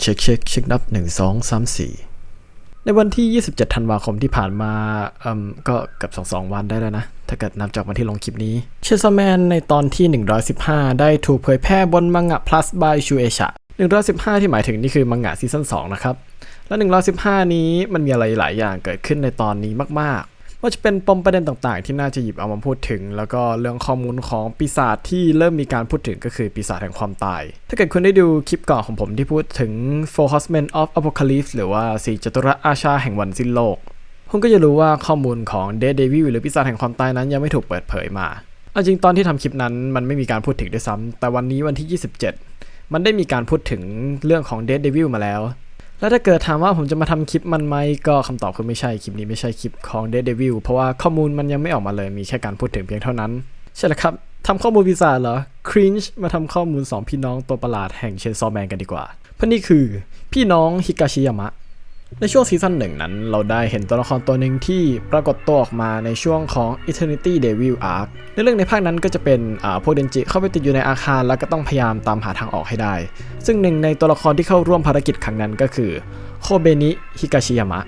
เช็คเช็คเช็คนับหนึ่งสองสามสี่ในวันที่ 27 ธันวาคมที่ผ่านมาอืมก็เกับ2-2 วันได้แล้วนะ ถ้าเกิดนับจากวันที่ลงคลิปนี้ เชสแมนในตอนที่ 115 ได้ถูกเผยแพร่บนมังงะ plus by ชูเอชะ115 ที่หมายถึงนี่คือมังงะซีซั่น2นะครับ และ 115 นี้มันมีอะไรหลายอย่างเกิดขึ้นในตอนนี้มาก ว่าจะเป็นปมประเด็นต่างๆ ที่น่าจะหยิบเอามาพูดถึง แล้วก็เรื่องข้อมูลของปีศาจที่เริ่มมีการพูดถึงก็คือปีศาจแห่งความตาย ถ้าเกิดคุณได้ดูคลิปก่อนของผมที่พูดถึง Four Horsemen of Apocalypse หรือว่าสี่จตุรอาชาแห่งวันสิ้นโลกคุณก็จะรู้ว่าข้อมูลของ Dead Devil หรือปีศาจแห่งความตายนั้นยังไม่ถูกเปิดเผยมาเอาจริงตอนที่ทำคลิปนั้นมันไม่มีการพูดถึงด้วยซ้ำแต่วันนี้วันที่ 27 มันได้มีการพูดถึงเรื่องของ Dead Devil มาแล้ว แล้วถ้าเกิดถามว่าผมจะมาทำคลิปมันไหมก็คำตอบคือไม่ใช่คลิปนี้ไม่ใช่คลิปของ Dead Devil เพราะว่าข้อมูลมันยังไม่ออกมาเลยมีแค่การพูดถึงเพียงเท่านั้น ใช่แล้วครับทำข้อมูลวิจาจเหรอครีนชมาทำข้อมูล 2 พี่น้องตัวประหลาดแห่งเชนซอแมนกันดีกว่าเพราะนี่คือ พี่น้องฮิกาชิยามะ ในช่วงซีซั่นหนึ่งนั้นเราได้เห็นตัวละครตัวหนึ่งที่ปรากฏตัวออกมาในช่วงของ Eternity Devil Arc ในเรื่องในภาคนั้นก็จะเป็นพวกเดนจิเข้าไปติดอยู่ในอาคารแล้วก็ต้องพยายามตามหาทางออกให้ได้ ซึ่งหนึ่งในตัวละครที่เข้าร่วมภารกิจครั้งนั้นก็คือโคเบนิฮิกาชิยามะ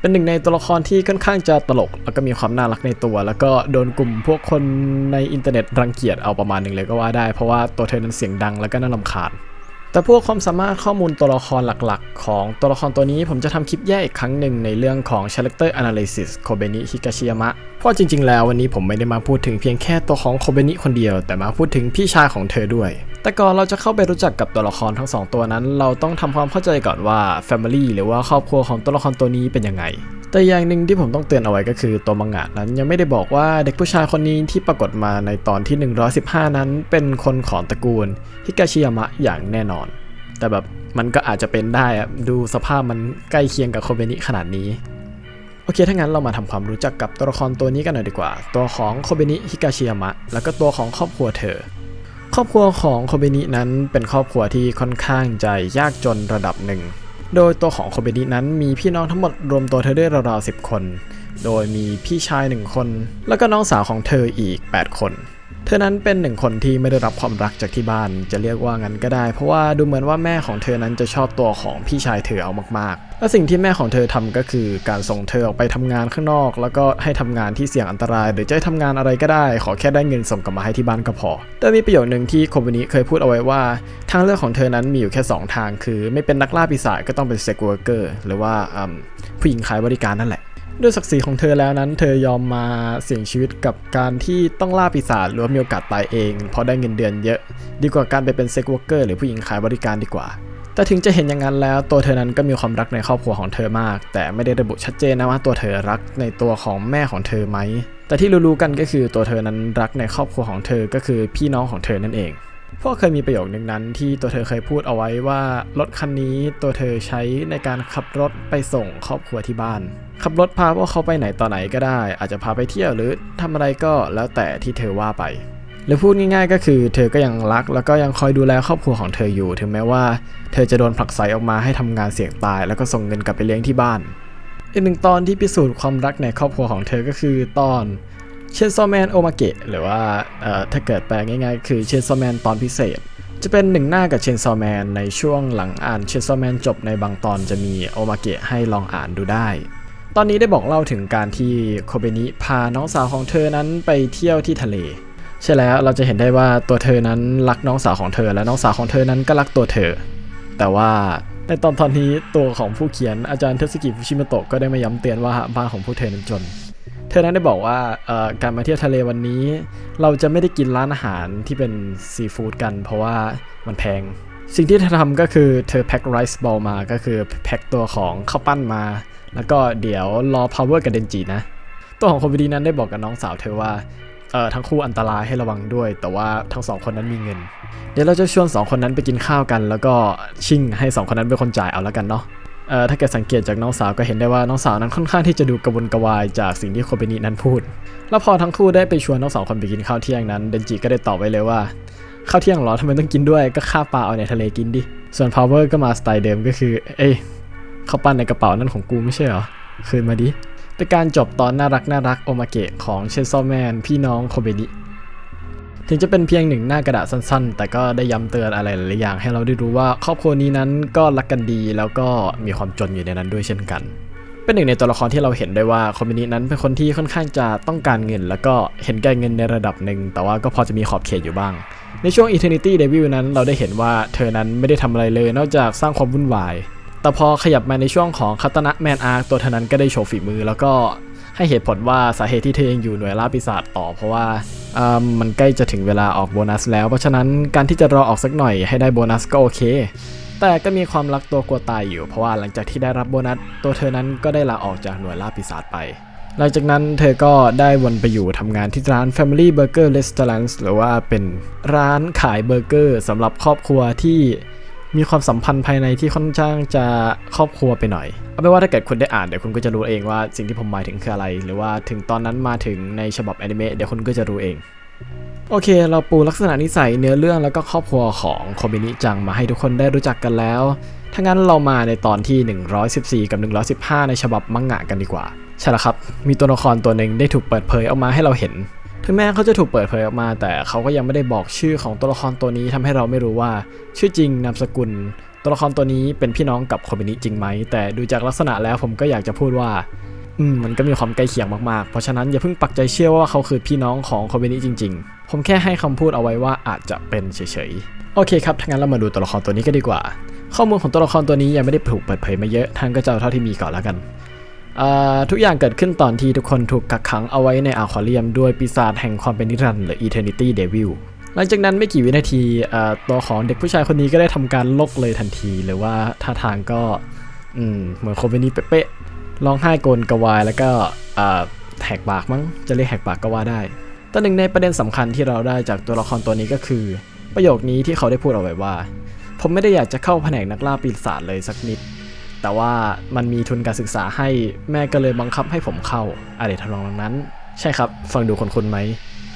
เป็นหนึ่งในตัวละครที่ค่อนข้างจะตลก แล้วก็มีความน่ารักในตัว แล้วก็โดนกลุ่มพวกคนในอินเทอร์เน็ตรังเกียจเอาประมาณหนึ่งเลยก็ว่าได้เพราะว่าตัวเธอนั้นเสียงดังแล้วก็น่ารำคาญ แต่พวกความสามารถข้อมูลตัวละครหลักๆ ของตัวละครตัวนี้ผมจะทำคลิปแยกอีกครั้งหนึ่งในเรื่องของ Character Analysis โคเบนิฮิกาชิยามะเพราะจริงๆ แล้ววันนี้ผมไม่ได้มาพูดถึงเพียงแค่ตัวของโคเบนิคนเดียว แต่มาพูดถึงพี่ชายของเธอด้วย แต่ก่อนเราจะเข้าไปรู้จักกับตัวละครทั้งสองตัวนั้น เราต้องทำความเข้าใจก่อนว่า Family หรือว่าครอบครัวของตัวละครตัวนี้เป็นยังไง แต่อย่างหนึ่งที่ผมต้องเตือนเอาไว้ก็คือตัวมังงะนั้นยังไม่ได้บอกว่าเด็กผู้ชายคนนี้ที่ปรากฏมาในตอนที่ 115 นั้น เป็นคนของตระกูลฮิกาชิยามะอย่างแน่นอน แต่แบบมันก็อาจจะเป็นได้อะดูสภาพมันใกล้เคียงกับโคเบนิขนาดนี้โอเค ถ้างั้นเรามาทำความรู้จักกับตัวละครตัวนี้กันหน่อยดีกว่า ตัวของโคเบนิฮิกาชิยามะ แล้วก็ตัวของครอบครัวเธอ ครอบครัวของโคเบนินั้นเป็นครอบครัวที่ค่อนข้างจะยากจนระดับหนึ่ง โดยตัวของโคเบนินั้นมีพี่น้องทั้งหมดรวมตัวเธอได้ราวๆ10 คน โดยมีพี่ชาย 1 คน แล้วก็น้องสาวของเธออีก 8 คน เธอนั้นเป็นหนึ่งคนที่ไม่ได้รับความรักจากที่บ้านจะเรียกว่างั้นก็ได้ เพราะว่าดูเหมือนว่าแม่ของเธอนั้นจะชอบตัวของพี่ชายเธอเอามากๆ และสิ่งที่แม่ของเธอทำก็คือการส่งเธอออกไปทำงานข้างนอก แล้วก็ให้ทำงานที่เสี่ยงอันตราย หรือจะให้ทำงานอะไรก็ได้ ขอแค่ได้เงินส่งกลับมาให้ที่บ้านก็พอ แต่มีประโยคหนึ่งที่โคเบนิเคยพูดเอาไว้ว่า ทางเลือกของเธอนั้นมีอยู่แค่ 2 ทาง คือ ไม่เป็นนักล่าปีศาจก็ต้องเป็นเซ็กเวอร์เกอร์หรือว่าผู้หญิงขายบริการนั่นแหละ ด้วยศักดิ์ศรีของเธอแล้วนั้น เธอยอมมาเสี่ยงชีวิตกับการที่ต้องล่าปีศาจหรือมีโอกาสตายเองเพราะได้เงินเดือนเยอะ ดีกว่าการไปเป็นเซ็กวอร์เกอร์หรือผู้หญิงขายบริการดีกว่า แต่ถึงจะเห็นอย่างนั้นแล้ว ตัวเธอนั้นก็มีความรักในครอบครัวของเธอมาก แต่ไม่ได้ระบุชัดเจนนะว่าตัวเธอรักในตัวของแม่ของเธอไหมแต่ที่รู้ๆกันก็คือตัวเธอนั้นรักในครอบครัวของเธอก็คือพี่น้องของเธอนั่นเอง พราะเคยมีประโยคนึงนั้นที่ตัวเธอเคยพูดเอาไว้ว่ารถคันนี้ตัวเธอใช้ในการขับรถไปส่งครอบครัวที่บ้าน ขับรถพาพวกเขาไปไหนต่อไหนก็ได้ อาจจะพาไปเที่ยวหรือทำอะไรก็แล้วแต่ที่เธอว่าไป หรือพูดง่ายๆ ก็คือ เธอก็ยังรัก แล้วก็ยังคอยดูแลครอบครัวของเธออยู่ ถึงแม้ว่า เธอจะโดนผลักไสออกมาให้ทำงานเสี่ยงตาย แล้วก็ส่งเงินกลับไปเลี้ยงที่บ้านอีกหนึ่งตอนที่พิสูจน์ความรักในครอบครัวของเธอก็คือตอน เชนซอแมนโอมาเกะหรือว่าถ้าเกิดแปลง่ายๆ คือเชนซอแมนตอนพิเศษ จะเป็นหนึ่งหน้ากับเชนซอแมนในช่วงหลังอ่านเชนซอแมนจบในบางตอนจะมีโอมาเกะให้ลองอ่านดูได้ ตอนนี้ได้บอกเล่าถึงการที่โคเบนิพาน้องสาวของเธอนั้นไปเที่ยวที่ทะเลใช่แล้วเราจะเห็นได้ว่าตัวเธอนั้นรักน้องสาวของเธอ และน้องสาวของเธอนั้นก็รักตัวเธอ แต่ว่าในตอนตอนนี้ตัวของผู้เขียนอาจารย์เทสกิฟุชิมโตะก็ได้มาย้ำเตือนว่าบ้านของพวกเธอนั้นจน ธอนั้นได้บอกว่าการมาเที่ยวทะเลวันนี้ เราจะไม่ได้กินร้านอาหารที่เป็นซีฟู้ดกัน เพราะว่ามันแพง สิ่งที่เธอทำก็คือเธอแพ็คไรซ์บอลมาก็คือแพ็คตัวของข้าวปั้นมา แล้วก็เดี๋ยวรอพาวเวอร์กับเดนจินะ ตัวของโคบิดีนั้นได้บอกกับน้องสาวเธอว่าเออทั้งคู่อันตรายให้ระวังด้วย แต่ว่าทั้งสองคนนั้นมีเงิน เดี๋ยวเราจะชวนสองคนนั้นไปกินข้าวกัน แล้วก็ชิ่งให้สองคนนั้นเป็นคนจ่ายเอาแล้วกันเนาะ ถ้าเกิดสังเกตจากน้องสาวก็เห็นได้ว่าน้องสาวนั้นค่อนข้างที่จะดูกระวนกระวายจากสิ่งที่โคเบนินั้นพูด แล้วพอทั้งคู่ได้ไปชวนทั้งสองคนไปกินข้าวเที่ยงนั้นเดนจิก็ได้ตอบไว้เลยว่าข้าวเที่ยงเหรอทำไมต้องกินด้วยก็ข้าปลาเอาในทะเลกินดิ ส่วนพาวเวอร์ก็มาสไตล์เดิมก็คือ เอ้ยข้าวปั้นในกระเป๋านั่นของกูไม่ใช่เหรอ คืนมาดิเป็นการจบตอนน่ารักน่ารักโอมาเกะของเชนซอแมนพี่น้องโคเบนิ ถึงจะเป็นเพียงหนึ่งหน้ากระดาษสั้นๆ แต่ก็ได้ย้ำเตือนอะไรหลายอย่างให้เราได้รู้ว่าครอบครัวนี้นั้นก็รักกันดีแล้วก็มีความจนอยู่ในนั้นด้วยเช่นกัน เป็นหนึ่งในตัวละครที่เราเห็นได้ว่าคอมมินิสนั้นเป็นคนที่ค่อนข้างจะต้องการเงิน แล้วก็เห็นแก่เงินในระดับหนึ่งแต่ว่าก็พอจะมีขอบเขตอยู่บ้าง ในช่วง Eternity Devil นั้นเราได้เห็นว่าเธอนั้นไม่ได้ทำอะไรเลย นอกจากสร้างความวุ่นวายแต่พอขยับมาในช่วงของคาตนะแมนอาร์ตัวเธอนั้นก็ได้โชว์ฝีมือ แล้วก็ ให้เหตุผลว่าสาเหตุที่เธอยังอยู่หน่วยล่าปีศาจต่อ เพราะว่ามันใกล้จะถึงเวลาออกโบนัสแล้ว เพราะฉะนั้นการที่จะรอออกสักหน่อยให้ได้โบนัสก็โอเค แต่ก็มีความรักตัวกลัวตายอยู่ เพราะว่าหลังจากที่ได้รับโบนัส ตัวเธอนั้นก็ได้ลาออกจากหน่วยล่าปีศาจไปหลังจากนั้นเธอก็ได้วนไปอยู่ทำงานที่ร้าน Family Burger Restaurant หรือว่าเป็นร้านขายเบอร์เกอร์สำหรับครอบครัวที่ มีความสัมพันธ์ภายในที่ค่อนข้างจะครอบครัวไปหน่อยเอาเป็นว่าถ้าเกิดคุณได้อ่านเดี๋ยวคุณก็จะรู้เองว่าสิ่งที่ผมหมายถึงคืออะไร หรือว่าถึงตอนนั้นมาถึงในฉบับแอนิเมะเดี๋ยวคุณก็จะรู้เอง โอเค เราปูลักษณะนิสัยเนื้อเรื่องแล้วก็ครอบครัวของโคบินิจังมาให้ทุกคนได้รู้จักกันแล้วถ้างั้นเรามาในตอนที่ 114 กับ 115 ในฉบับมังงะกันดีกว่า ใช่แล้วครับ มีตัวละครตัวหนึ่งได้ถูกเปิดเผยออกมาให้เราเห็น ถึงแม้เขาจะถูกเปิดเผยออกมา แต่เขาก็ยังไม่ได้บอกชื่อของตัวละครตัวนี้ทำให้เราไม่รู้ว่า ชื่อจริงนามสกุล ตัวละครตัวนี้เป็นพี่น้องกับโคบินิจริงไหม แต่ดูจากลักษณะแล้วผมก็อยากจะพูดว่าอืมมันก็มีความใกล้เคียงมากๆ เพราะฉะนั้นอย่าเพิ่งปักใจเชื่อว่าเขาคือพี่น้องของโคเบนิจริง ๆ ผมแค่ให้คำพูดเอาไว้ว่าอาจจะเป็นเฉยๆ โอเคครับ ถ้างั้นเรามาดูตัวละครตัวนี้กันดีกว่า ข้อมูลของตัวละครตัวนี้ยังไม่ได้ถูกเปิดเผยมาเยอะทางก็จะเอาเท่าที่มีก่อนแล้วกัน ทุกอย่างเกิดขึ้นตอนที่ทุกคนถูกกักขังเอาไว้ในอะควาเรียมด้วยปีศาจแห่งความเป็นนิรันดร์หรือ Eternity Devil หลังจากนั้นไม่กี่วินาทีตัวของเด็กผู้ชายคนนี้ก็ได้ทำการลกเลยทันทีหรือว่าท่าทางก็เหมือนโคเบนิเป๊ะๆร้องไห้โกนกระวายแล้วก็แหกปากมั้งจะเรียกแหกปากก็ว่าได้แต่หนึ่งในประเด็นสำคัญที่เราได้จากตัวละครตัวนี้ก็คือ ประโยคนี้ที่เขาได้พูดเอาไว้ว่า ผมไม่ได้อยากจะเข้าแผนกนักล่าปีศาจเลยสักนิด แต่ว่ามันมีทุนการศึกษาให้แม่ก็เลยบังคับให้ผมเข้าอะไรทำนองนั้น ใช่ครับ ฟังดูคนคนไหม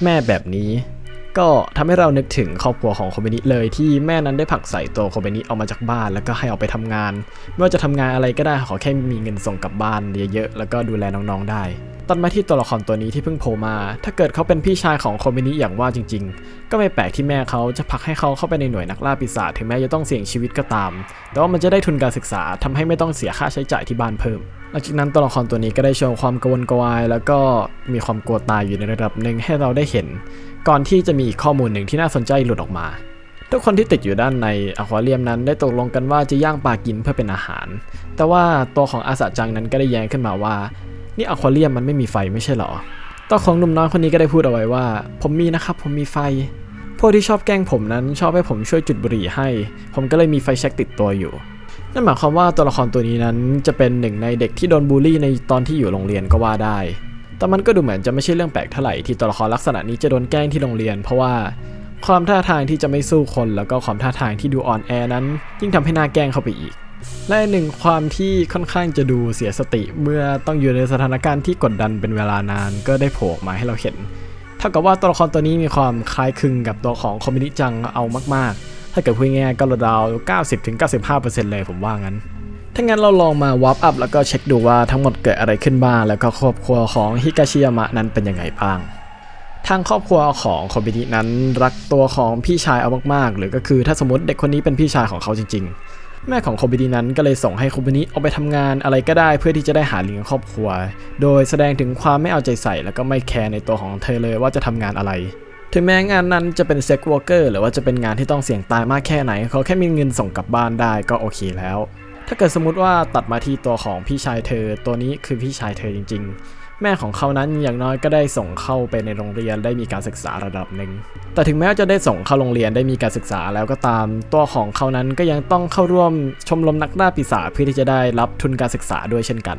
แม่แบบนี้ ก็ทำให้เรานึกถึงครอบครัวของโคเบนิเลยที่แม่นั้นได้ผลักใส่ตัวโคเบนิออกมาจากบ้าน แล้วก็ให้ออกไปทำงาน ไม่ว่าจะทำงานอะไรก็ได้ขอแค่มีเงินส่งกลับบ้านเยอะๆแล้วก็ดูแลน้องๆได้ ตัดมาที่ตัวละครตัวนี้ที่เพิ่งโผล่มา ถ้าเกิดเขาเป็นพี่ชายของโคเบนิอย่างว่าจริง ๆ ก็ไม่แปลกที่แม่เขาจะผลักให้เขาเข้าไปในหน่วยนักล่าปีศาจถึงแม้จะต้องเสี่ยงชีวิตก็ตาม แต่ว่ามันจะได้ทุนการศึกษาทำให้ไม่ต้องเสียค่าใช้จ่ายที่บ้านเพิ่ม หลังจากนั้นตัวละครตัวนี้ก็ได้โชว์ความกวนกวาย แล้วก็มีความกลัวตายอยู่ในระดับหนึ่งให้เราได้เห็น ก่อนที่จะมีอีกข้อมูลหนึ่งที่น่าสนใจหลุดออกมาทุกคนที่ติดอยู่ด้านในอควาเรียมนั้นได้ตกลงกันว่าจะย่างปลากินเพื่อเป็นอาหาร แต่ว่าตัวของอาสาจังนั้นก็ได้แย้งขึ้นมาว่า นี่อควาเรียมมันไม่มีไฟไม่ใช่เหรอตัวของหนุ่มน้อยคนนี้ก็ได้พูดเอาไว้ว่า ผมมีนะครับ ผมมีไฟ พวกที่ชอบแกล้งผมนั้นชอบให้ผมช่วยจุดบุหรี่ให้ ผมก็เลยมีไฟแช็กติดตัวอยู่ นั่นหมายความว่าตัวละครตัวนี้นั้นจะเป็นหนึ่งในเด็กที่โดนบูลลี่ในตอนที่อยู่โรงเรียนก็ว่าได้ แต่มันก็ดูเหมือนจะไม่ใช่เรื่องแปลกเท่าไหร่ที่ตัวละครลักษณะนี้จะโดนแกล้งที่โรงเรียน เพราะว่าความท่าทางที่จะไม่สู้คนแล้วก็ความท่าทางที่ดูอ่อนแอนั้น ยิ่งทำให้น่าแกล้งเข้าไปอีก และหนึ่งความที่ค่อนข้างจะดูเสียสติ เมื่อต้องอยู่ในสถานการณ์ที่กดดันเป็นเวลานานก็ได้โผล่มาให้เราเห็นเท่ากับว่าตัวละครตัวนี้มีความคล้ายคลึงกับตัวของคอมมินิจังเอามากๆ ถ้าเกิดพูดง่ายๆก็ราว 90-95%เลยผมว่างั้น ถ้างั้นเราลองมาวับอัพแล้วก็เช็คดูว่าทั้งหมดเกิดอะไรขึ้นบ้าง แล้วก็ครอบครัวของฮิกาชิยามะนั้นเป็นยังไงบ้างทางครอบครัวของโคบินินั้นรักตัวของพี่ชายเอามากๆ หรือก็คือถ้าสมมติเด็กคนนี้เป็นพี่ชายของเขาจริงๆ แม่ของโคบินินั้นก็เลยส่งให้โคบินิออกไปทำงานอะไรก็ได้เพื่อที่จะได้หาเลี้ยงครอบครัว โดยแสดงถึงความไม่เอาใจใส่แล้วก็ไม่แคร์ในตัวของเธอเลยว่าจะทำงานอะไร ถึงแม้งานนั้นจะเป็นเซ็กวอร์เกอร์หรือว่าจะเป็นงานที่ต้องเสี่ยงตายมากแค่ไหน เขาแค่มีเงินส่งกลับบ้านได้ก็โอเคแล้วถ้าเกิดสมมติว่าตัดมาที่ตัวของพี่ชายเธอ ตัวนี้คือพี่ชายเธอจริง แม่ของเขานั้นอย่างน้อยก็ได้ส่งเข้าไปในโรงเรียนได้มีการศึกษาระดับหนึ่ง แต่ถึงแม้ว่าจะได้ส่งเข้าโรงเรียนได้มีการศึกษาแล้วก็ตาม ตัวของเขานั้นก็ยังต้องเข้าร่วมชมรมนักล่าปีศาจเพื่อที่จะได้รับทุนการศึกษาด้วยเช่นกัน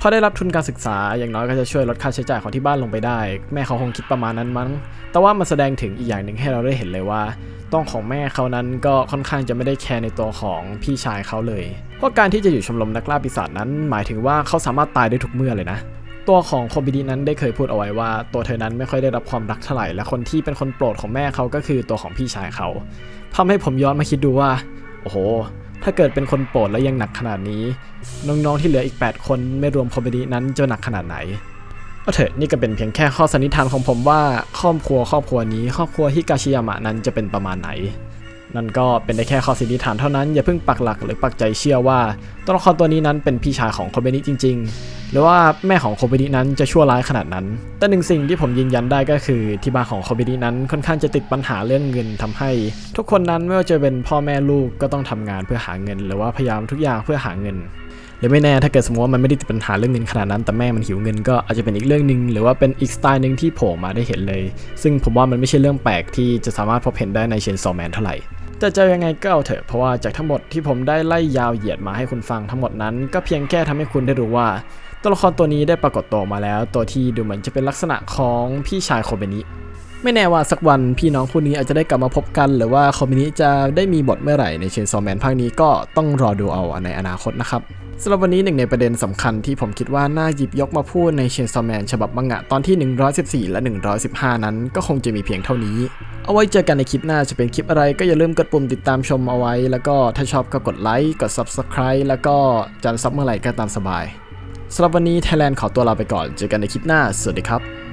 พอได้รับทุนการศึกษาอย่างน้อยก็จะช่วยลดค่าใช้จ่ายของที่บ้านลงไปได้ แม่เขาคงคิดประมาณนั้นมั้ง แต่ว่ามันแสดงถึงอีกอย่างหนึ่งให้เราได้เห็นเลยว่าต้องของแม่เขานั้นก็ค่อนข้างจะไม่ได้แคร์ในตัวของพี่ชายเขาเลย เพราะการที่จะอยู่ชมรมนักล่าปีศาจนั้น หมายถึงว่าเขาสามารถตายได้ทุกเมื่อเลยนะ ตัวของโคบิดีนั้นได้เคยพูดเอาไว้ว่า ตัวเธอนั้นไม่ค่อยได้รับความรักเท่าไหร่และคนที่เป็นคนโปรดของแม่เขาก็คือตัวของพี่ชายเขาทำให้ผมย้อนมาคิดดูว่า โอ้โห ถ้าเกิดเป็นคนโปรดแล้วยังหนักขนาดนี้ น้องๆที่เหลืออีก 8 คนไม่รวมคอมเมดี้นั้นจะหนักขนาดไหนเอาเถอะนี่ก็เป็นเพียงแค่ข้อสันนิษฐานของผมว่าครอบครัวครอบครัวนี้ ครอบครัวฮิกาชิยามะนั้นจะเป็นประมาณไหน นั่นก็เป็นได้แค่ข้อสันนิษฐานเท่านั้น อย่าเพิ่งปักหลักหรือปักใจเชื่อว่าตัวละครตัวนี้นั้นเป็นพี่ชายของโคเบนิจริง ๆ หรือว่าแม่ของโคเบนินั้นจะชั่วร้ายขนาดนั้น แต่หนึ่งสิ่งที่ผมยืนยันได้ก็คือ ที่บ้านของโคเบนินั้นค่อนข้างจะติดปัญหาเรื่องเงินทำให้ ทุกคนนั้นไม่ว่าจะเป็นพ่อแม่ลูกก็ต้องทำงานเพื่อหาเงิน หรือว่าพยายามทุกอย่างเพื่อหาเงินหรือไม่แน่ถ้าเกิดสมมติว่ามันไม่ได้ติดปัญหาเรื่องเงินขนาดนั้น แต่แม่มันหิวเงินก็อาจจะเป็นอีกเรื่องหนึ่งหรือว่าเป็นอีกสไตล์หนึ่งที่โผล่มาได้เห็นเลย ซึ่งผมว่ามันไม่ใช่เรื่องแปลกที่จะสามารถพบเห็นได้ในเชนซอแมนเท่าไหร่ แต่จะยังไงก็เอาเถอะเพราะว่าจากทั้งหมดที่ผมได้ไล่ยาวเหยียดมาให้คุณฟังทั้งหมดนั้น ก็เพียงแค่ทำให้คุณได้รู้ว่า ตัวละครตัวนี้ได้ปรากฏตัวมาแล้ว ตัวที่ดูเหมือนจะเป็นลักษณะของพี่ชายโคเบนิ ไม่แน่ว่าสักวันพี่น้องคู่นี้อาจจะได้กลับมาพบกัน หรือว่าคอมมินิจะได้มีบทเมื่อไหร่ในเชนซอแมนภาคนี้ก็ต้องรอดูเอาในอนาคตนะครับสำหรับวันนี้หนึ่งในประเด็นสำคัญที่ผมคิดว่าน่าหยิบยกมาพูดในเชนซอแมนฉบับมังงะตอนที่ 114 และ 115 นั้นก็คงจะมีเพียงเท่านี้ เอาไว้เจอกันในคลิปหน้าจะเป็นคลิปอะไรก็อย่าลืมกดปุ่มติดตามชมเอาไว้ แล้วก็ถ้าชอบก็กดไลค์กด Subscribe แล้วก็จันซับเมื่อไหร่ก็ตามสบายสำหรับวันนี้ Thailand ขอตัวลาไปก่อน เจอกันในคลิปหน้า สวัสดีครับ